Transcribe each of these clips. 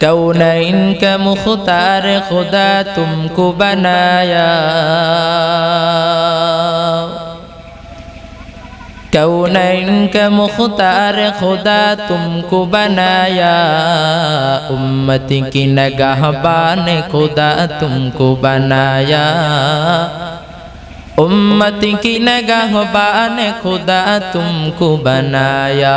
کون ان کا مختار خدا تم کو بنایا کون ان کا مختار خدا تم کو بنایا امت کی نگاہ بان خدا تم کو بنایا امت کی نگاہ بان خدا تم کو بنایا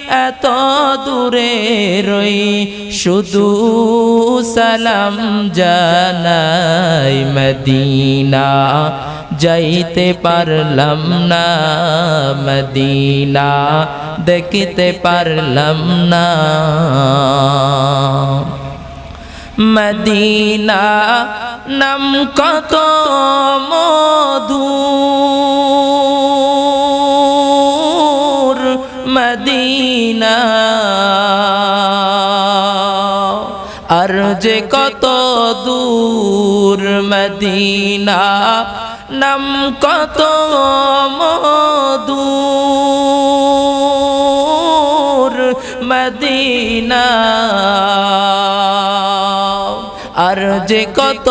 এত দূরে রই শুধু সালাম জানাই মদিনা। যাইতে পারলাম না মদিনা, দেখিতে পারলাম না মদিনা। নাম কত মধুর মদিনা। আর যে কত দূর মদিনা নাম কত মধুর মদিনা। আর যে কত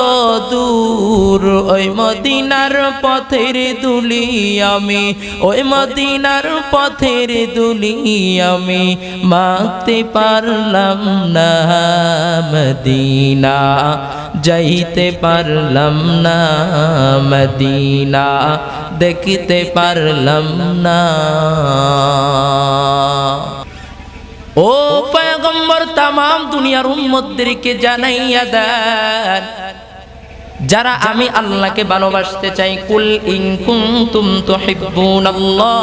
দূর, ওই মদিনার পথের দুলি আমি, ওই মদিনার পথের দুলি আমি, মাখতে পারলাম না মদিনা, যাইতে পারলাম না মদিনা, দেখিতে পারলাম না। ও পয়গম্বর তাম দুনিয়ার উম্মতদেরকে জানাইয়া দেন। যারা আমি আল্লাহকে ভালোবাসতে চাই, কুল ইন কুনতুম তুহিব্বুনাল্লাহ,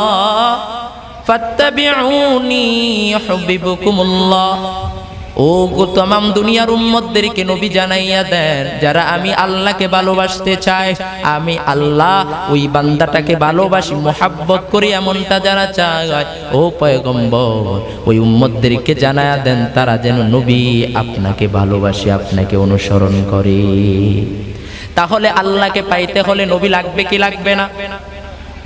ফাত্তাবিউনি ইউহিব্বুকুমুল্লাহ। ও গো তমাম দুনিয়ার উম্মতদেরকে নবী জানাইয়া দেন, যারা আমি আল্লাহকে ভালোবাসতে চাই, আমি আল্লাহ ওই বান্দাটাকে ভালোবাসি, মোহাব্বত করি এমনটা যারা চায়। ও পয়গম্বর, ওই উম্মতদেরকে জানাইয়া দেন, তারা যেন নবী আপনাকে ভালোবাসে, আপনাকে অনুসরণ করে। তাহলে আল্লাহকে পাইতে হলে নবী লাগবে কি লাগবে না?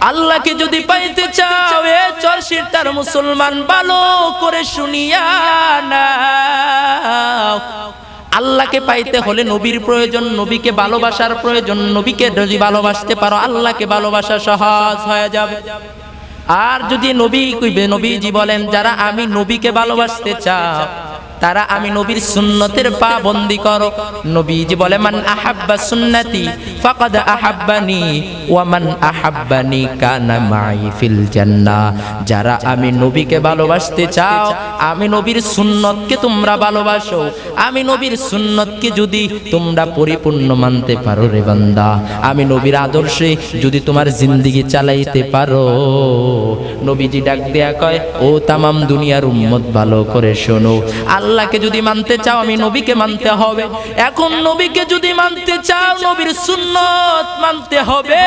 আল্লাহকে যদি পাইতে চাও, এ চর্ষির তার মুসলমান ভালো করে শুনিয়া নাও। আল্লাহকে পাইতে হলে নবীর প্রয়োজন, নবীকে ভালোবাসার প্রয়োজন, নবীকে যদি ভালোবাসতে পারো, আল্লাহকে ভালোবাসা সহজ হয়ে যাবে। আর যদি নবী কইবে, নবীজি বলেন, যারা আমি নবীকে ভালোবাসতে চাও তারা আমি নবীর সুন্নতের পাবন্দি করো। নবীজি বলে, মান আহাব্বা সুন্নতি ফাকাদ আহাব্বানি ওয়া মান আহাব্বানি কানা মাই ফিল জান্নাহ যারা আমি নবীকে ভালোবাসতে চাও, আমি নবীর সুন্নতকে তোমরা ভালোবাসো। আমি নবীর সুন্নতকে যদি তোমরা পরিপূর্ণ মানতে পারো রে বান্দা, আমি নবীর আদর্শে যদি তোমার জিন্দিগি চালাইতে পারো। নবীজি ডাক দেয়া কয়, ও তামাম দুনিয়ার উম্মত, ভালো করে শোনো। আল্লাহকে যদি মানতে চাও, আমি নবীকে মানতে হবে। এখন নবীকে যদি মানতে চাও, নবীর সুন্নত মানতে হবে।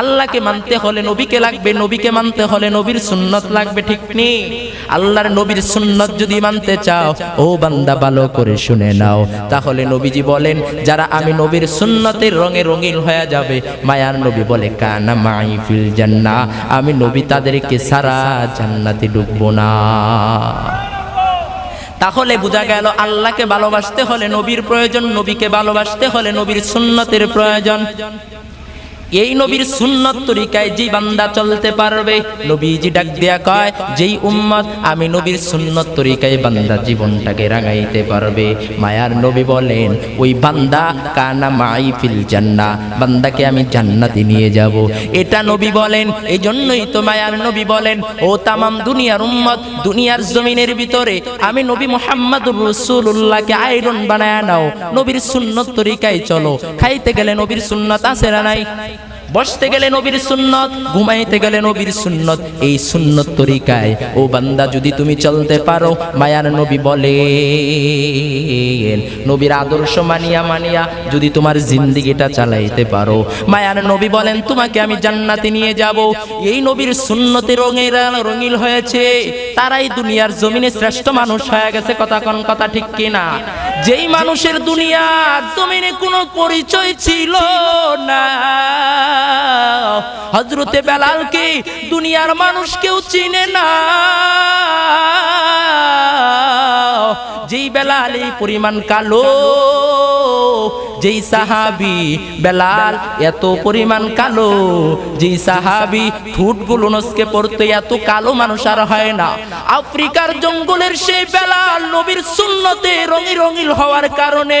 আল্লাহকে মানতে হলে নবীকে লাগবে, নবীকে মানতে হলে নবীর সুন্নত লাগবে, ঠিক নেই আল্লাহর নবীর সুন্নত যদি মানতে চাও, ও বান্দা, ভালো করে শুনে নাও। তাহলে নবীজি বলেন, যারা আমি নবীর সুন্নতের রঙে রঙিন হয়ে যাবে, মায়ার নবী বলে, কানা মাই ফিল জান্না আমি নবী তাদেরকে সারা জান্নাতে ডুববো না। তাহলে বোঝা গেল আল্লাহকে ভালোবাসতে হলে নবীর প্রয়োজন নবীকে ভালোবাসতে হলে নবীর সুন্নতের প্রয়োজন। এই নবীর সুন্নত তরিকায় যে বান্দা চলতে পারবে, নবীজি ডাক দিয়া কয়, যেই উম্মত, আমি নবীর সুন্নত তরিকায় বান্দা জীবনটাকে রাঙাইতে পারবে। মায়ার নবী বলেন, ওই বান্দা কানা মাই ফিল জান্না, বান্দাকে আমি জান্নাতে নিয়ে যাব। এটা নবী বলেন এই জন্যই তো মায়ার নবী বলেন, ও তামাম দুনিয়ার উম্মত, দুনিয়ার জমিনের ভিতরে আমি নবী মোহাম্মদুর রসুল্লাহকে আয়রন বানায় নাও, নবীর সুন্নত তরিকায় চলো, খাইতে গেলে নবীর সুন্নত আছে না নাই? বসতে গেলে নবীর সুন্নত, ঘুমাইতে গেলে নবীর সুন্নত। এই সুন্নত তরিকায়, ও বান্দা যদি তুমি চলতে পারো, মায়ার নবী বলে নবীর আদর্শ মানিয়া মানিয়া যদি তোমার জিন্দিগিটা চালাইতে পারো। মায়ার নবী বলেন, তোমাকে আমি জান্নাতে নিয়ে যাব। এই নবীর সুন্নতে রঙের রঙিল হয়েছে। তারাই দুনিয়ার জমিনে শ্রেষ্ঠ মানুষ হয়ে গেছে, কথা কোন কথা ঠিক কিনা? যেই মানুষের দুনিয়ার জমিনে কোনো পরিচয় ছিল না। হজরতে বেলালকে দুনিয়ার মানুষ কেউ চিনে না। যেই বেলাল এই পরিমাণ কালো যেই সাহাবি বেলাল এত পরিমাণ কালো, যেই সাহাবি ঠুটগুলো নসকে পড়তে এত কালো মানুষ আর হয় না। আফ্রিকার জঙ্গলের সেই বেলাল নবীর সুন্নতে রঙি রঙিল হওয়ার কারণে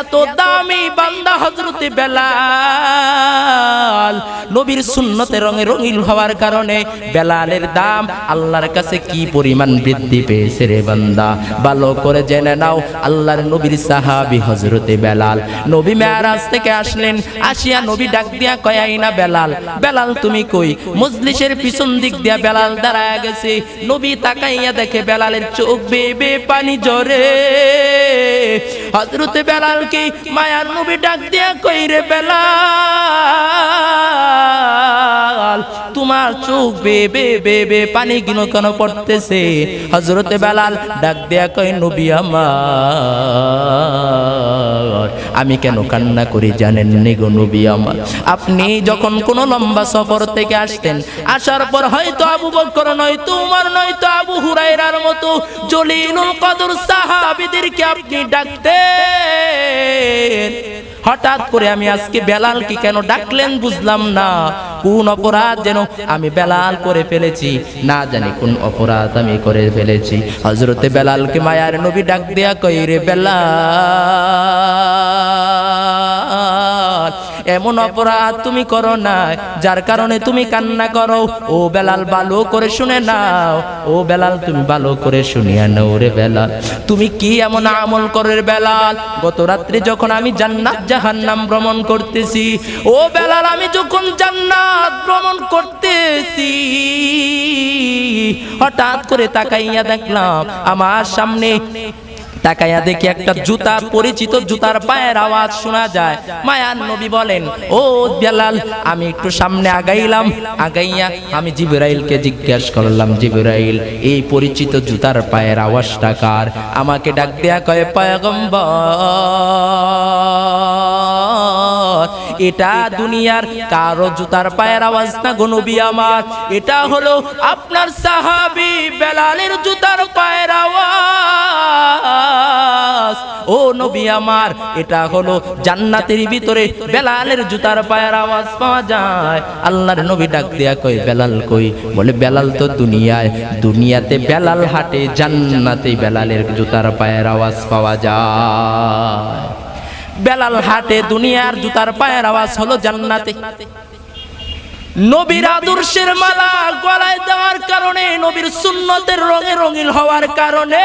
এত দামি বান্দা হজরতে বেলাল নবীর সুন্নতে রঙে রঙিল হওয়ার কারণে বেলালের দাম আল্লাহর কাছে কি পরিমাণ বৃদ্ধি পেয়েছে রে বান্দা? ভালো করে জেনে নাও, আল্লাহর নবীর সাহাবি হজরতে বেলাল নবী মেয়ারাজ থেকে আসলেন, আসিয়া নবী ডাক দিয়া কয়াই না বেলাল বেলাল তুমি কই? মজলিসের পিছন দিক দিয়া বেলাল দাঁড়ায় গেছে। নবী তাকাইয়া দেখে বেলালের চোখ বেবে পানি জরে হজরতে বেলালকে মায়ার নবী ডাক দিয়া কই রে বেলাল, তোমার চোখ বেবে বেবে পানি গিন কেন পড়তেছে? হজরতে বেলাল ডাক দেয়া কই নবী আমার আমি কেন কান্না করি জানেন নিগো নবী আমার? আপনি যখন কোন লম্বা সফর থেকে আসতেন, আসার পর হয়তো আবু বকর নয়তো উমর নয়তো আবু হুরায়রার মতো জলিলুল কদর সাহাবীদেরকে আপনি ডাকতেন। হঠাৎ করে আমি আজকে বেলালকে কেন ডাকলেন বুঝলাম না। কোন অপরাধ যেন আমি বেলাল করে ফেলেছি? না জানি কোন অপরাধ আমি করে ফেলেছি। হজরতে বেলালকে মায়ার নবী ডাক দেয়া কই রে বেলাল। এমন অপরাধ তুমি করো না যার কারণে তুমি কান্না করো। ও বেলাল, ভালো করে শুনে নাও। ও বেলাল, তুমি ভালো করে শুনিয়া নাও রে বেলাল। তুমি কি এমন আমল করে বেলাল? গত রাত্রে যখন আমি জান্নাত জাহান্নাম ভ্রমণ করতেছি, ও বেলাল, আমি যখন জান্নাত ভ্রমণ করতেছি, হঠাৎ করে তাকাইয়া দেখলাম, আমার সামনে তাকাইয়া দেখি একটা জুতা পরিচিত জুতার পায়ের আওয়াজ শোনা যায়। মায়ান নবী বলেন ও বেলাল আমি একটু সামনে আগাইলাম আগাইয়া আমি জিবরাইলকে জিজ্ঞেস করলাম জিবরাইল এই পরিচিত জুতার পায়ের আওয়াজটা কার? আমাকে ডাক দেয়া কয় পয়গম্বর। এটা দুনিয়ার কারও জুতার পায়ের আওয়াজ না গো নবী আমার? এটা হলো আপনার সাহাবি বেলালের জুতার পায়ের আওয়াজ। ও নবী আমার, এটা হলো জান্নাতের ভিতরে বেলালের জুতার পায়ের আওয়াজ পাওয়া যায়। আল্লাহর নবী ডাক দিয়া কই বেলাল কই? বলে, বেলাল তো দুনিয়ায়, দুনিয়াতে বেলাল হাটে জান্নাতে বেলালের জুতার পায়ের আওয়াজ পাওয়া যায়। বেলাল হাটে দুনিয়ার জুতার পায়ের আওয়াজ হলো জান্নাতে। নবীর আদর্শের মালা গলায় দেওয়ার কারণে, নবীর সুন্নতের রঙে রঙিল হওয়ার কারণে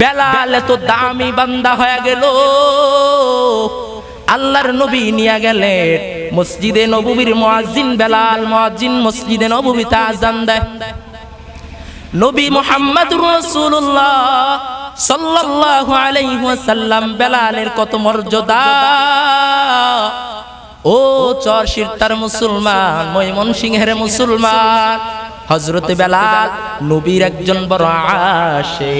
বেলাল এত দামি বান্দা হয়ে গেল। আল্লাহর নবী নিয়ে গেলেন মসজিদে নববীর মুয়াজ্জিন বেলাল, মুয়াজ্জিন মসজিদে নববীতে আজান দেয়। নবী মোহাম্মদুর রাসূলুল্লাহ সাল্লাল্লাহু আলাইহি ওয়াসাল্লাম বেলালের কত মর্যাদা? ও চর শিরতার মুসলমান, ময়মন সিংহের মুসলমান। হজরতে বেলাল নবীর একজন বড় আসে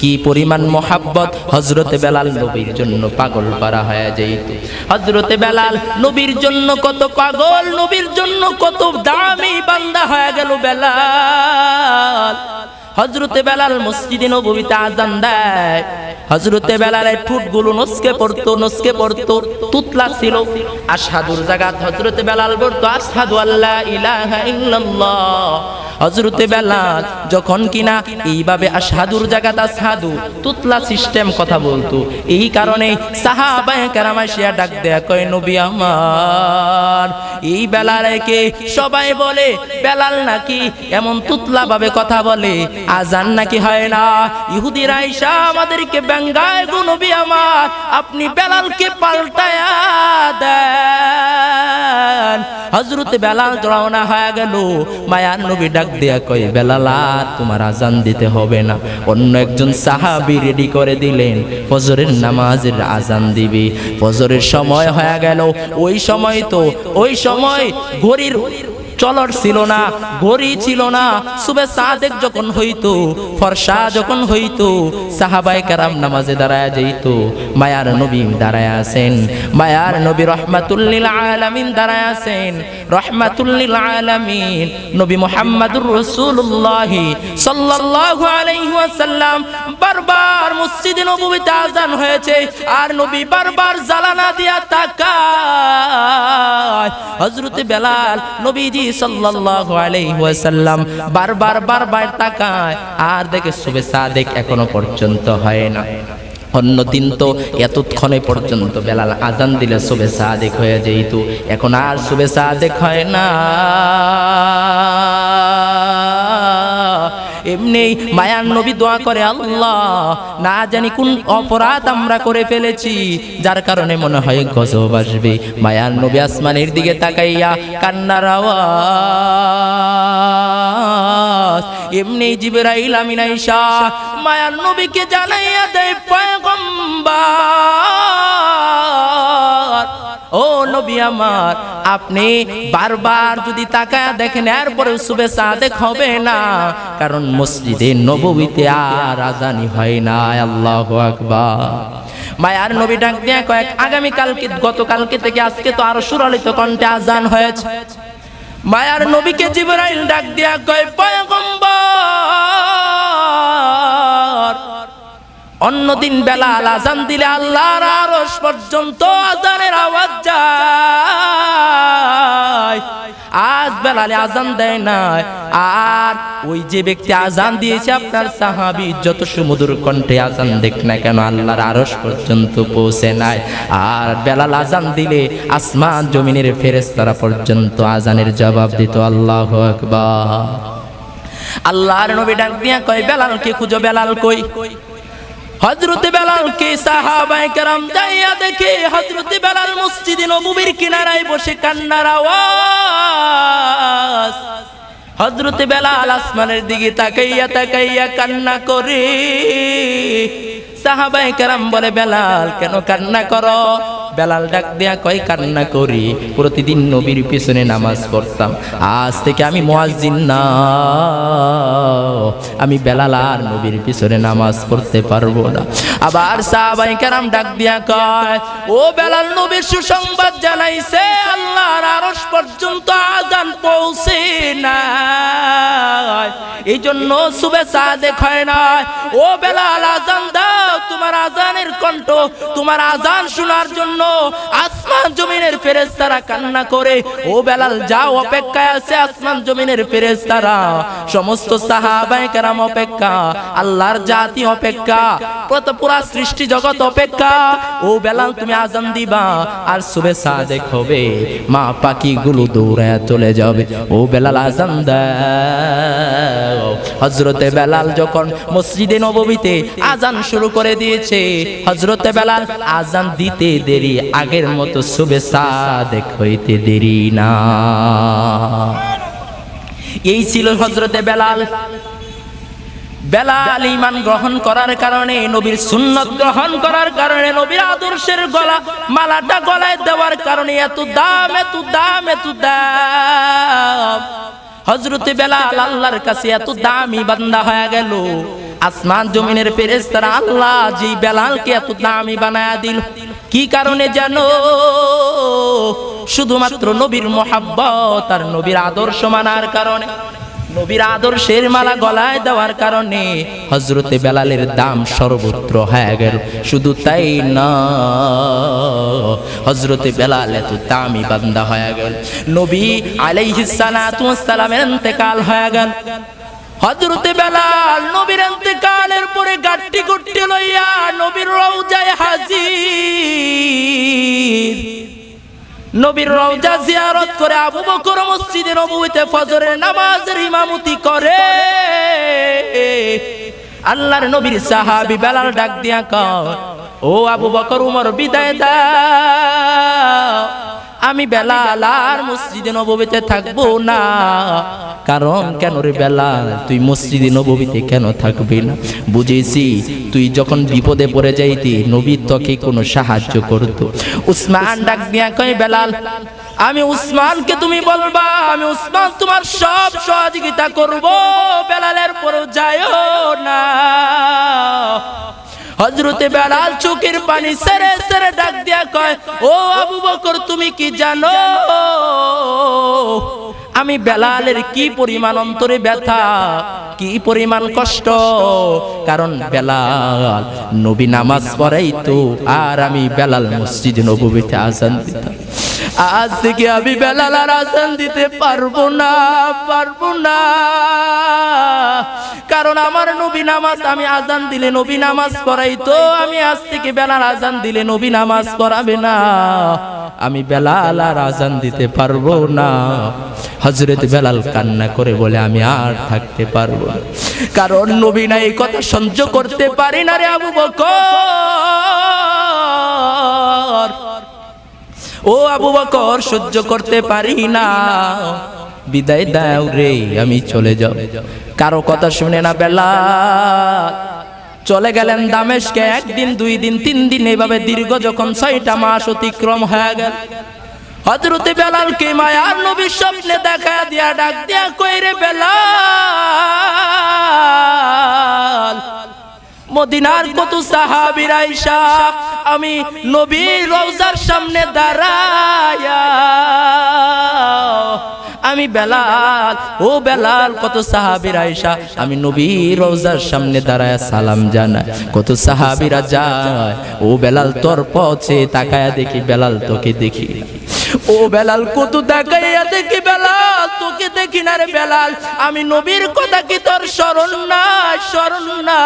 কি পরিমাণ মোহাব্বত হজরতে বেলাল নবীর জন্য পাগল পারা হয়ে যাইত হজরতে বেলাল নবীর জন্য কত পাগল, নবীর জন্য কত দামি বান্দা হয়ে গেল বেলাল। হজরতে বেলাল মসজিদে নবীতে আজান দেয়। হজরতে বেলালের ঠুটগুলো নস্কে পড়তো নস্কে পড়তো, তুতলা ছিল। আসাদুর জাগাত হজরতে বেলাল বলতো আসাদু আল্লাহ ইলাহা ইল্লাল্লাহ। হজরতে বেলাল যখন কিনা এইভাবে আসাদুর জাগাত সাধু তুতলা সিস্টেম কথা বলতো, এই কারণে সাহাবায়ে কেরামাশিয়া ডাক দেয়া কয়, নবী আমার। এই বেলালকে সবাই বলে, বেলাল নাকি এমন তুতলা ভাবে কথা বলে, আজান নাকি হয় না? ইহুদিরা আইসা আমাদেরকে ব্যঙ্গায়, গো নবী আমার, আপনি বেলালকে পাল্টায়া দেন। হজরত বেলাল জড়াওনা হয়ে গেল মায়ার নবী ডাক দেয়া কয় বেলাল, তোমার আজান দিতে হবে না। অন্য একজন সাহাবি রেডি করে দিলেন, ফজরের নামাজের আজান দিবি। ফজরের সময় হয়ে গেল, ওই সময় তো, ওই সময় ঘড়ির চলর ছিল না, ঘড়ি ছিল না। সুবে সাদেক যখন হইতো, ফরসা যখন হইতো সাহাবাই কারাম নামাজে দাঁড়ায় যাইতো, মায়ার নবী দাঁড়ায় আছেন। মায়ার নবী রহমাতুল্লিল আলামিন দাঁড়ায় আছেন। রহমাতুল্লিল আলামিন, নবী মুহাম্মাদুর রাসূলুল্লাহ সাল্লাল্লাহু আলাইহি ওয়াসাল্লাম বারবার মসজিদে নববীতে আজান হয়েছে, আর নবী বারবার জালানা দিয়া তাকায়। হযরতে বেলাল নবীজি আর দেখে শুভে এখনও পর্যন্ত হয় না। অন্য দিন তো এতক্ষণে পর্যন্ত আজান দিলে শুভে সাদেক হয়ে যেত, এখন আর শুভে সাদেক হয় না। এমনি মায়ার নবী দোয়া করে আল্লাহ। না জানি কোন অপরাধ আমরা করে ফেলেছি, যার কারণে মনে হয় গজব আসবে। মায়ার নবী আসমানের দিকে তাকাইয়া কান্নার আওয়াজ। এমনি জিবরাইল, আমিন আইসা মায়ার নবীকে জানাইয়া দেয় পয়গম্বর। ও নবী আমার, আপনি বারবার যদি তাকায় দেখেন, এরপরে শুভে সাদেক হবে না। কারণ মসজিদে নববীতে আর আজানি হয় না, আল্লাহ আকবার। মায়ার নবী ডাক দিয়া কয়েক, আগামী কালকে, গতকালকে থেকে আজকে তো আরও সুরালিত কণ্ঠে আজান হয়েছে। মায়ার নবীকে জিবরাইল ডাক দিয়া কয়, পয়গম্বর অন্যদিন বেলা আজান দিলে আল্লাহর আরশ পর্যন্ত আজানের আওয়াজ যায়। আজ বেলালে আজান দেয় না আর ওই যে ব্যক্তি আজান দিয়েছে আপনার সাহাবি, যত সুমধুর কণ্ঠে আজান দেখ না কেন, আল্লাহর আরস পর্যন্ত পৌঁছে নাই। আর বেলাল আজান দিলে আসমান জমিনের ফেরেস্তারা পর্যন্ত আজানের জবাব দিত, আল্লাহ আকবার। আল্লাহর নবী ডাক দিয়া কয় বেলালকে খুঁজো, বেলাল কই? হজরতে বেলাল কে সাহাবায়ে কেরাম যাইয়া দেখে হজরত বেলাল মসজিদে নবীর কিনারায় বসে কান্নার আওয়াজ। হজরত বেলাল আসমানের দিকে তাকাইয়া তাকাইয়া কান্না করে। সাহাবায়ে কেরাম বলে, বেলাল, কেন কান্না করো? বেলাল ডাক দেয়া কয়, কান্না করি। প্রতিদিন নবীর পিছনে নামাজ পড়তাম। আজ থেকে আমি মুয়াজ্জিন না। আমি বেলাল আর নবীর পিছনে নামাজ পড়তে পারব না। আবার সাহাবাই কারাম ডাক দিয়া কয়, ও বেলাল নবীর সুসংবাদ জানাইছে, আল্লাহর আরশ পর্যন্ত আজান পৌঁছে না এই জন্য শুভে সাদেক হয় না ও বেলাল, আজান দাও। তোমার আজানের কণ্ঠ, তোমার আজান শোনার জন্য আসমান জমিনের ফেরেশতারা কান্না করে, ও বেলাল, যাও, অপেক্ষায় আছে আসমান জমিনের ফেরেশতারা। সমস্ত সাহাবায়ে কেরাম অপেক্ষা, আল্লাহর জাতি অপেক্ষা, পুরা সৃষ্টি জগৎ অপেক্ষা। ও বেলাল, তুমি আজান দিবা, আর শুভে সাদেক হবে। মা পাখি গুলো দৌড়ায় চলে যাবে। ও বেলাল, আজান হজরতে বেলাল যখন মসজিদে নববীতে আজান শুরু করে দিয়েছে হজরতে বেলাল আজান দিতে দেরি আগের মতো শুভে সাদেক হইতে দেরি না। এই ছিল হজরতে বেলাল। বেলাল ইমান গ্রহণ করার কারণে, নবীর সুন্নত গ্রহণ করার কারণে, নবীর আদর্শের গলা, মালাটা গলায় দেওয়ার কারণে এত দাম এত দাম এত দাম। হজরতে বেলাল আল্লাহর কাছে এত দামি বান্দা হয়ে গেল। আসমান জমিনের ফেরেশতারা আল্লাহ জি বেলালকে এত দামি বানায়া দিল। কি কারণে জানো? শুধুমাত্র নবীর মোহাব্বত আর নবীর আদর্শ মানার কারণে। নবীর আদর্শের মালা গলায় দেওয়ার কারণে হজরতে বেলালের দাম সর্বত্র হয়ে গেল। শুধু তাই না হজরতে বেলাল এত দামি বান্দা হয়ে গেল। নবী আলাইহিস সালামের ইন্তেকাল হয়ে গেল। হজরতে বেলাল নবীর ইন্তেকালের পরে গাট্টি গুট্টি লইয়া নবীর রওজায় হাজির। নবীর রওজা জিয়ারত করে আবু বকর মসজিদে নববীতে ফজরের নামাজের ইমামতি করে। আল্লাহর নবীর সাহাবী বেলাল ডাক দিয়া কয়, ও আবু বকর, উমর, বিদায় দাও। আমি বেলাল আর মসজিদে নববীতে থাকব না। কারণ কেন রে বেলাল, তুই মসজিদে নববীতে কেন থাকবি না? বুঝেছি, তুই যখন বিপদে পড়ে যাইতি, নবী তোকে কোনো সাহায্য করতো। উসমান ডাক দিয়া কয়, বেলাল, আমি উসমানকে তুমি বলবা, আমি উসমান তোমার সব সহযোগিতা করব। বেলালের পরেও যায়ও না। হজরতে বেলাল চোখের পানি সেরে সেরে ডাক দিয়া কয়, ও আবু বকর, তুমি কি জানো? আমি বেলালের কি পরিমাণ অন্তরে ব্যথা, কি পরিমাণ কষ্ট? কারণ বেলাল নবী নামাজ পড়াই তো আর আমি বেলাল মসজিদ নবীতে আজান দিতাম। আজ থেকে আমি বেলাল আর আজান দিতে পারব না পারব না। কারণ আমার নবী নামাজ, আমি আজান দিলে নবী নামাজ পড়াই তো, আমি আজ থেকে বেলার আজান দিলে নবী নামাজ পড়াবে না। আমি বেলাল আর আজান দিতে পারব না। হজরত বেলাল কান্না করে বলে, আমি আর থাকতে পারব না। কারণ নবী না এই কথা সহ্য করতে পারি না রে আবু বকর। ও আবু বকর, সহ্য করতে পারি না। বিদায় দাও রে, আমি চলে যাব কারও কথা শুনে না বেলা। চলে গেলেন দামেশকে, একদিন, দুই দিন, তিন দিন, এইভাবে দীর্ঘ যখন ছয়টা মাস অতিক্রম হয়ে গেল। হজরতে বেলালকে মায়ার নবীর স্বপ্নে দেখা দিয়া, ডাক দিয়া কইরে বেলাল মদিনার কত সাহাবীর আইসা আমি নবীর রওজার সামনে দাঁড়ায়া আমি বেলাল, ও বেলাল, কত সাহাবীর আইসা আমি নবীর রওজার সামনে দাঁড়ায় সালাম জানাই কত সাহাবিরা যায়, ও বেলাল তোর পথে তাকায়া দেখি, বেলাল তোকে দেখি। ও বেলাল, কত দেখাইয়া দেখি বেলাল, তোকে দেখি না রে বেলাল। আমি নবীর কথা কি তোর স্মরণ না স্মরণ না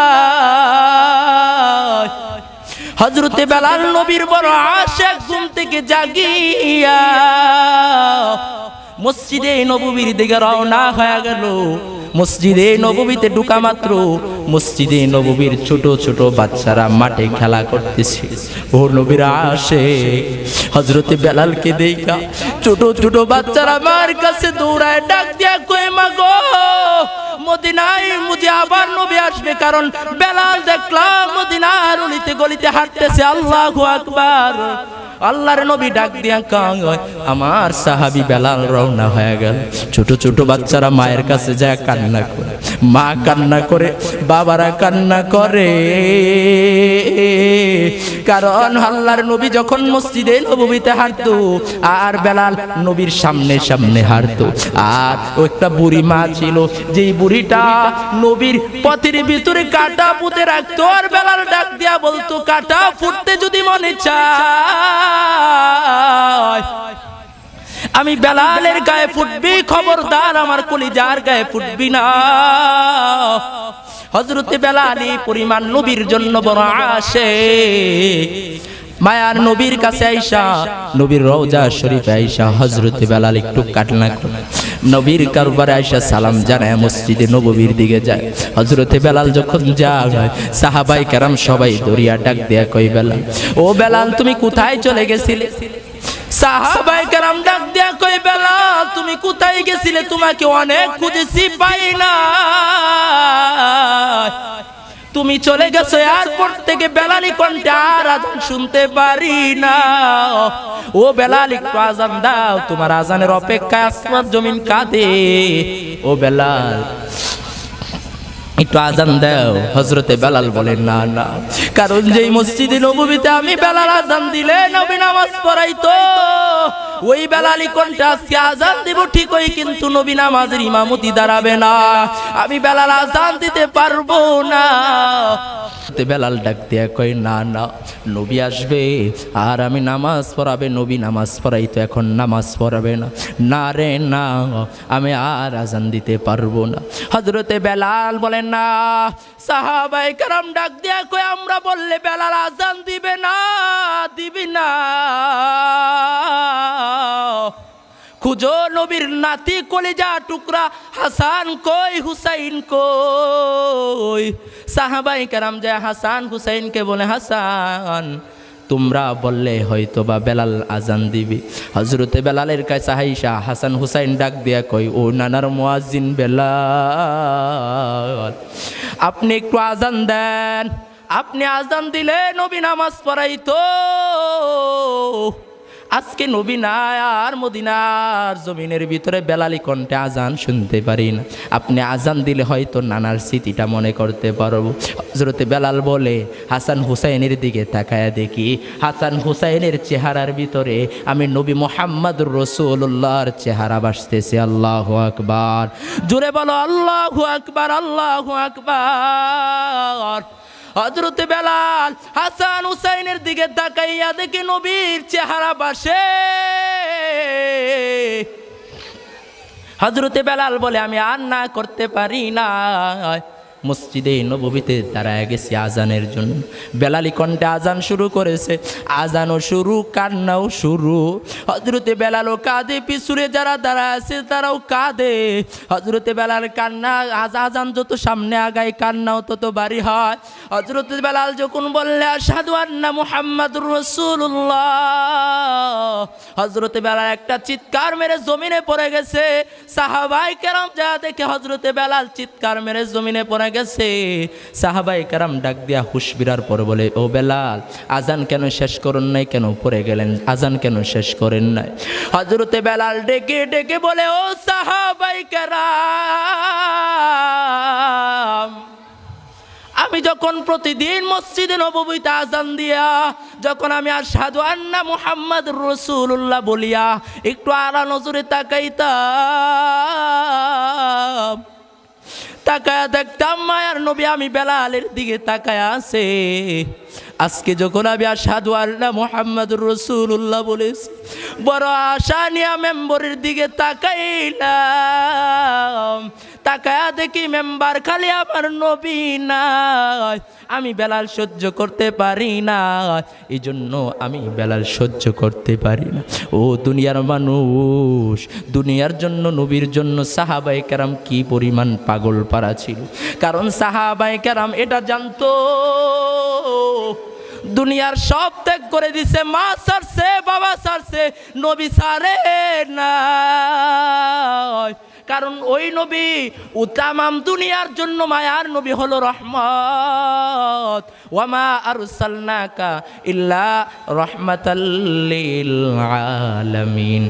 হজরতে বেলাল নবীর বড় আশেক ঘুম থেকে জাগিয়া মসজিদে নববীর দিকে রওনা হয়ে গেল। মসজিদে নববীতে ঢুকা মাত্র মসজিদে নববীর ছোট ছোট বাচ্চারা মাঠে খেলা করতেছে। ও নবীর আসে। হজরতে বেলালকে দেখা ছোট ছোট বাচ্চারা মার কাছে দৌড়ায়, ডাক দিয়া কই মাগো, মদিনায় মুজে আবার নবী কারণ বেলাল দেখলাম মদিনার অলিতে গলিতে হাঁটতেছে, আল্লাহু আকবার। আল্লাহর নবী ডাক দিয়া কাঙ্গয় আমার সাহাবী বেলাল রওনা হয়ে গেল। ছোট ছোট বাচ্চারা মায়ের কাছে যায় কান্না করে। মা কান্না করে, বাবারা কান্না করে। কারণ আল্লাহর নবী যখন মসজিদে নবীতে হাঁটতো, আর বেলাল নবীর সামনে সামনে হাঁটতো। আর একটা বুড়ি মা ছিল, যেই বুড়িটা নবীর পথের ভিতরে কাটা পুঁতে রাখতো আর বেলার ডাক দিয়া বলতো, কাটা ফুটতে যদি মনে চায়, আমি বেলালের গায়ে ফুটবি, খবরদার আমার কলিজার গায়ে ফুটবি না। হজরতে বেলালি পরিমাণ নবীর জন্য বড় আসে। মায়ার নবীর কাছে আইসা, নবীর রওজা শরীফ আইসা হজরতে বেলাল একটু কাটনা করে নবীর কারবারে আয়সা সালাম জানায়, মসজিদে নববীর দিকে যায়। হজরতে বেলাল যখন যা হয় সাহাবাই কারাম সবাই দরিয়া ডাক দেয়া কই বেলাল, ও বেলাল, তুমি কোথায় চলে গেছিলে? সাহাবাই কারাম ডাক দেয়া কই বেলাল, তুমি কোথায় গেছিলে? তোমাকে অনেক খুঁজেছি, পাই না তুমি চলে গেছো এয়ারপোর্ট থেকে বেলালি কণ্ঠে আর আজান শুনতে পারি না। ও বেলাল, একটু আজান দাও, তোমার আজানের অপেক্ষা আসমান জমিন কাঁদে। ও বেলাল, একটু আজান দাও। হজরতে বেলাল বলে না না। কারণ যেই মসজিদে নবীতে আমি বেলাল আজান দিলে নবী নামাজ পড়াইতো। ওই বেলালি কোনটা আজকে আজান দিব ঠিকই, কিন্তু নবী নামাজের ইমামতি দাঁড়াবে না। আমি বেলাল আজান দিতে পারব না। বেলাল ডাক দিয়া কই না না, নবী আসবে। আর আমি নামাজ পড়াবে, নবী নামাজ পড়াই তো এখন নামাজ পড়াবে না। না রে, না, আমি আর আজান দিতে পারব না। হজরতে বেলাল বলেন, না সাহাবাই কারাম ডাক দিয়া কই আমরা বললে বেলাল আজান দিবে না, দিবি না। খুঁজো নবীর নাতি কলিজা টুকরা, হাসান কই, হুসাইন কই? সাহাবাই কারাম যায় হাসান হুসাইনকে বলে, হাসান, তোমরা বললে হয়তো বা বেলাল আজান দিবি। হজরতে বেলালের কাছে হাইসা হাসান হুসাইন ডাক দিয়া কই ও নানার মোয়াজিন বেলাল, আপনি একটু আজান দেন। আপনি আজান দিলে নবী নামাজ পড়াইতো। আজকে নবী আর মদিনার জমিনের ভিতরে বেলালি কণ্ঠে আজান শুনতে পারি না। আপনি আজান দিলে হয়তো নানার স্মৃতিটা মনে করতে পারব। হজরতে বেলাল বলে, হাসান হুসাইনের দিকে তাকায় দেখি। হাসান হুসাইনের চেহারার ভিতরে আমি নবী মোহাম্মদ রসুল্লাহর চেহারা বাসতেছি। আল্লাহ আকবার। জোরে বলো, আল্লাহ আকবার আল্লাহ আকবার। হজরতে বেলাল হাসান হুসাইনের দিকে তাকাইয়া দেখি নবীর চেহারা বাসে। হজরতে বেলাল বলে, আমি আর না করতে পারি না মসজিদে নবীতে দাঁড়ায় গেছি আজানের জন্য। বেলালি কণ্ঠে আজান শুরু করেছে। আজানও শুরু, কান্নাও শুরু। হজরতে বেলালও কাঁদে, পিছুরে যারা দাঁড়ায় আছে তারাও কাঁদে। হজরতে বেলাল কান্না, আজ আজান যত সামনে আগায়, কান্নাও তত বাড়ি হয়। হজরতে বেলাল যখন বললে সাধু আন্না মুহাম্মদ রসুল্লাহ হজরতে বেলাল একটা চিৎকার মেরে জমিনে পড়ে গেছে। সাহাবাই কেরম যা দেখে হজরতে বেলাল চিৎকার মেরে জমিনে পড়ে গেছে। সাহাবাই কেরাম ডাক দিয়া হুশ বিরার পর বলে, ও বেলাল, আজান কেন শেষ করেন নাই? কেন পড়ে গেলেন? আজান কেন শেষ করেন নাই? হজরতে বেলাল ডেকে ডেকে বলে, ও সাহাবাই কেরাম, আমি যখন প্রতিদিন মসজিদে নববীতে আজান দিয়া, যখন আমি আর সাধু আন্না মুহাম্মদ রসুল্লাহ বলিয়া একটু আড়া নজরে তাকাইতাম তাকায়া দেখতাম মায়ার নবী আমি বেলালের দিকে তাকায়া আছে। আজকে যখন আমি আসাদু আল্লাহ মোহাম্মদ রসুল্লাহ বলেছি, বড় আশা নিয়া মেম্বরের দিকে তাকাইলাম। তাকায়া দেখি মেম্বার খালি আমার নবী নাই। আমি বেলাল সহ্য করতে পারি না এই জন্য আমি বেলাল সহ্য করতে পারি না। ও দুনিয়ার মানুষ, দুনিয়ার জন্য, নবীর জন্য সাহাবাই কারাম কি পরিমাণ পাগল পারা ছিল? কারণ সাহাবাই কারাম এটা জানতো, দুনিয়ার সব ত্যাগ করে দিছে, মা সারছে, বাবা সারছে, নবী সারে না কারণ ওই নবী উতামাম দুনিয়ার জন্য মায়ার নবী হলো রহমত। ওয়ামা আর সাল্লাকা ইল্লা রহমাতাল্লিল আলামিন।